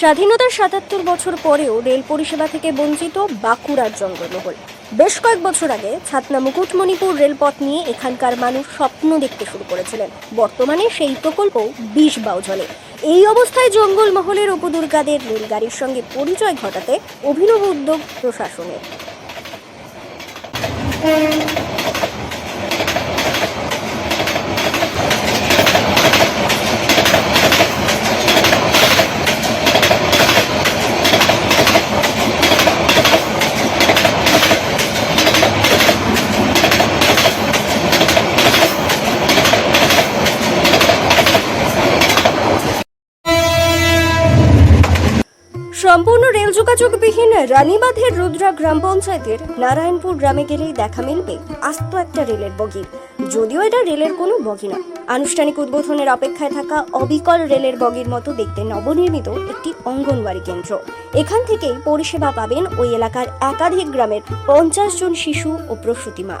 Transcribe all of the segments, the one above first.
স্বাধীনতার সাতাত্তর বছর পরেও রেল পরিষেবা থেকে বঞ্চিত বাঁকুড়ার জঙ্গলমহল। বেশ কয়েক বছর আগে ছাতনা মুকুটমণিপুর রেলপথ নিয়ে এখানকার মানুষ স্বপ্ন দেখতে শুরু করেছিলেন। বর্তমানে সেই প্রকল্প বিষ বাউজলে এই অবস্থায় জঙ্গলমহলের উপদুর্গাদের রেলগাড়ির সঙ্গে পরিচয় ঘটাতে অভিনব উদ্যোগ প্রশাসনের। রেল যোগাযোগবিহীন রানীবাঁধের রুদ্রা গ্রাম পঞ্চায়েতের নারায়ণপুর গ্রামে গেলেই দেখা মিলবে আস্ত একটা রেলের বগি। যদিও এটা রেলের কোনো বগি নয় আনুষ্ঠানিক উদ্বোধনের অপেক্ষায় থাকা অবিকল রেলের বগির মতো দেখতে নবনির্মিত একটি অঙ্গনওয়াড়ি কেন্দ্র। এখান থেকেই পরিষেবা পাবেন ওই এলাকার একাধিক গ্রামের পঞ্চাশ জন শিশু ও প্রসূতি মা।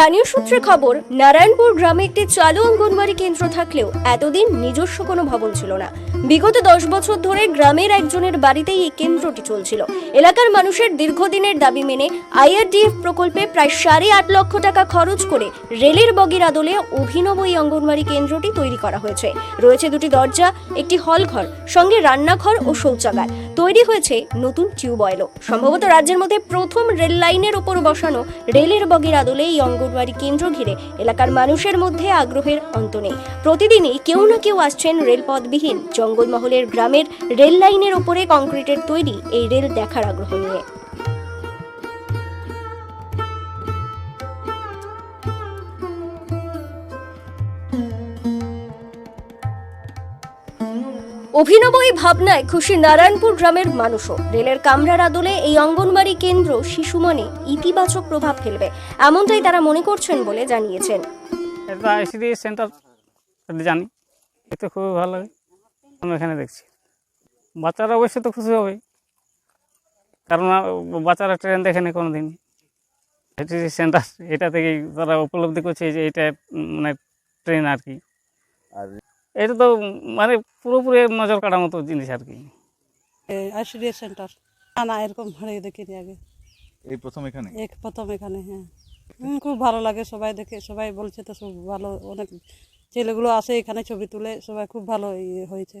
স্থানীয় সূত্রে খবর, নারায়ণপুর গ্রামে একটি চালু অঙ্গনওয়াড়ি কেন্দ্র থাকলেও এতদিন নিজস্ব কোনো ভবন ছিল না। বিগত দশ বছর ধরে গ্রামের একজনের বাড়িতেই এই কেন্দ্রটি চলছিল। এলাকার মানুষের দীর্ঘদিনের দাবি মেনে আইআরডিএফ প্রকল্পে প্রায় সাড়ে আট লক্ষ টাকা খরচ করে রেলের বগির আদলে অভিনব এই অঙ্গনওয়াড়ি কেন্দ্রটি তৈরি করা হয়েছে। রয়েছে দুটি দরজা, একটি হল ঘর সঙ্গে রান্নাঘর ও শৌচাগার। তৈরি হয়েছে নতুন টিউবওয়েলও। সম্ভবত রাজ্যের মধ্যে প্রথম রেল লাইনের ওপর বসানো রেলের বগির আদলে এই অঙ্গনওয়াড়ি কেন্দ্র ঘিরে এলাকার মানুষের মধ্যে আগ্রহের অন্ত নেই। প্রতিদিনই কেউ না কেউ আসছেন রেলপথবিহীন। জঙ্গলমহলের গ্রামের রেল লাইনের ওপরে কংক্রিটের তৈরি এই রেল দেখার আগ্রহ নিয়ে। অভিনব এই ভাবনায় খুশি নারায়ণপুর গ্রামের মানুষও। রেলের কামরার আদলে এই অঙ্গনবাড়ি কেন্দ্র শিশু মনে ইতিবাচক প্রভাব ফেলবে এমনটাই তারা মনে করছেন বলে জানিয়েছেন। এটা আইসিডি সেন্টার জানি। এতে খুবই ভালো লাগে। আমি এখানে দেখছি। বাচ্চারা অবশ্যই তো খুশি হবে। কারণ বাচ্চারা ট্রেন দেখেনি কোনো দিন সেন্টার এটা থেকেই তারা উপলব্ধি করছে যে এটা মানে ট্রেন আর কি। আর এটা তো মানে পুরোপুরি নজর কাটার মতো জিনিস আর কি। ICDS centre. না না এরকম ভাড়ে দেখিনি আগে। এই প্রথম এখানে? এক প্রথম এখানে হ্যাঁ। খুব ভালো লাগে সবাই দেখে সবাই বলছে তো সব ভালো অনেক ছেলেগুলো আসে এখানে ছবি তুলে সবাই খুব ভালো ইয়ে হয়েছে।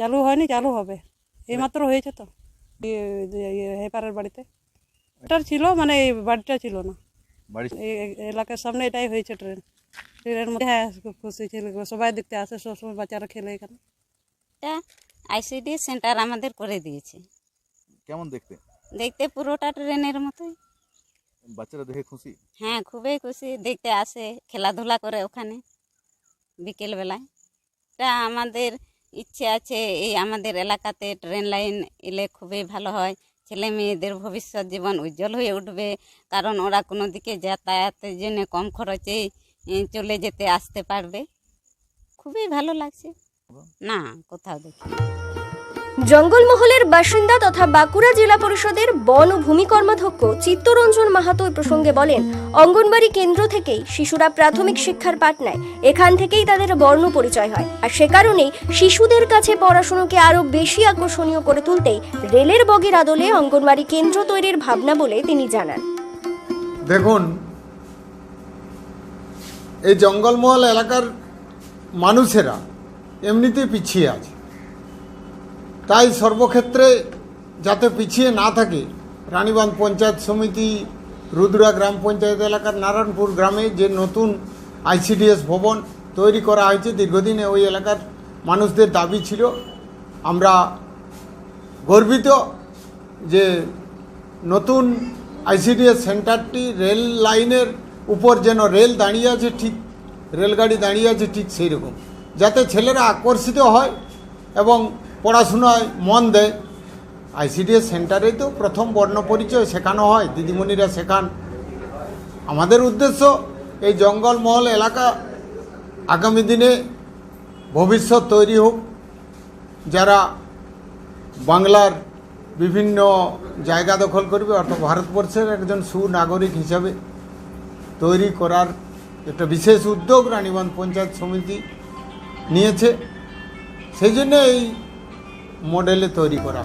চালু হয়নি চালু হবে। এইমাত্র হয়েছে তো। হেপারের বাড়িতে। এটার ছিল মানে এই বাড়িটা ছিল না। বাড়ি এলাকার সামনে এটাই হয়েছে ট্রেন। মধ্যে হ্যাঁ খুব খুশি ছেলেগুলো সবাই দেখতে আসে সবসময় বাচ্চারা খেলে এখানে। এটা আইসিডি সেন্টার আমাদের করে দিয়েছে। কেমন দেখতে? দেখতে পুরোটা ট্রেনের মতোই। বাচ্চারা দেখে খুশি? হ্যাঁ খুবই খুশি। দেখতে আসে খেলাধুলা করে ওখানে বিকেলবেলায়। এটা আমাদের ইচ্ছে আছে এই আমাদের এলাকাতে ট্রেন লাইন এলে খুবই ভালো হয়। ছেলে মেয়েদের ভবিষ্যৎ জীবন উজ্জ্বল হয়ে উঠবে। কারণ ওরা কোনো দিকে যাতায়াতের জন্য কম খরচেই চলে যেতে আসতে পারবে। খুবই ভালো লাগছে। না কোথাও দেখি জঙ্গলমহলের বাসিন্দা তথা বাঁকুড়া জেলা পরিষদের বন ও ভূমি কর্মাধ্যক্ষ চিত্তরঞ্জন মাহাতো এই প্রসঙ্গে বলেন অঙ্গনবাড়ি কেন্দ্র থেকেই শিশুরা প্রাথমিক শিক্ষার পাঠ নেয় এখান থেকেই তাদের বর্ণ পরিচয় হয়। আর সে কারণেই শিশুদের কাছে পড়াশুনোকে আরও বেশি আকর্ষণীয় করে তুলতেই রেলের বগের আদলে অঙ্গনবাড়ি কেন্দ্র তৈরির ভাবনা বলে তিনি জানান। দেখুন এই জঙ্গলমহল এলাকার মানুষেরা এমনিতেই পিছিয়ে আছে। তাই সর্বক্ষেত্রে যাতে পিছিয়ে না থাকে, রানীবাঁধ পঞ্চায়েত সমিতি, রুদ্রা গ্রাম পঞ্চায়েত এলাকার নারায়ণপুর গ্রামে যে নতুন আইসিডিএস ভবন তৈরি করা হয়েছে, দীর্ঘদিনে ওই এলাকার মানুষদের দাবি ছিল। আমরা গর্বিত যে নতুন আইসিডিএস সেন্টারটি রেল লাইনের উপর যেন রেল দাঁড়িয়ে আছে ঠিক, রেলগাড়ি দাঁড়িয়ে আছে ঠিক সেই রকম যাতে ছেলেরা আকর্ষিত হয় এবং পড়াশোনায় মন দেয়। আইসিডিএস সেন্টারে তো প্রথম বর্ণ পরিচয় শেখানো হয়, দিদিমণিরা শেখান। আমাদের উদ্দেশ্য এই জঙ্গলমহল এলাকা আগামী দিনে ভবিষ্যৎ তৈরি হোক। যারা বাংলার বিভিন্ন জায়গা দখল করবে অর্থাৎ ভারতবর্ষের একজন সুনাগরিক হিসাবে তৈরি করার একটা বিশেষ উদ্যোগ রানীগঞ্জ পঞ্চায়েত সমিতি নিয়েছে। সেই জন্য এই মডেলে তৈরি করা।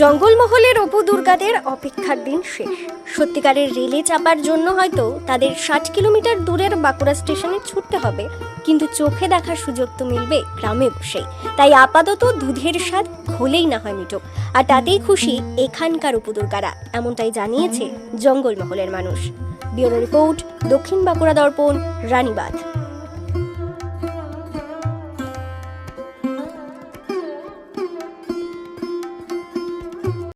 জঙ্গলমহলের অপু দুর্গাদের অপেক্ষার দিন শেষ। সত্যিকারের রেলে চাপার জন্য হয়তো তাদের ষাট কিলোমিটার দূরের বাঁকুড়া স্টেশনে ছুটতে হবে। কিন্তু চোখে দেখার সুযোগ তো মিলবে গ্রামে বসেই তাই আপাতত দুধের স্বাদ ঘোলেই না হয় মিটুক আর তাতেই খুশি এখানকার উপদুর্গারা এমনটাই জানিয়েছে জঙ্গলমহলের মানুষ। ব্যুরো রিপোর্ট দক্ষিণ বাঁকুড়া দর্পণ রানীবাঁধ।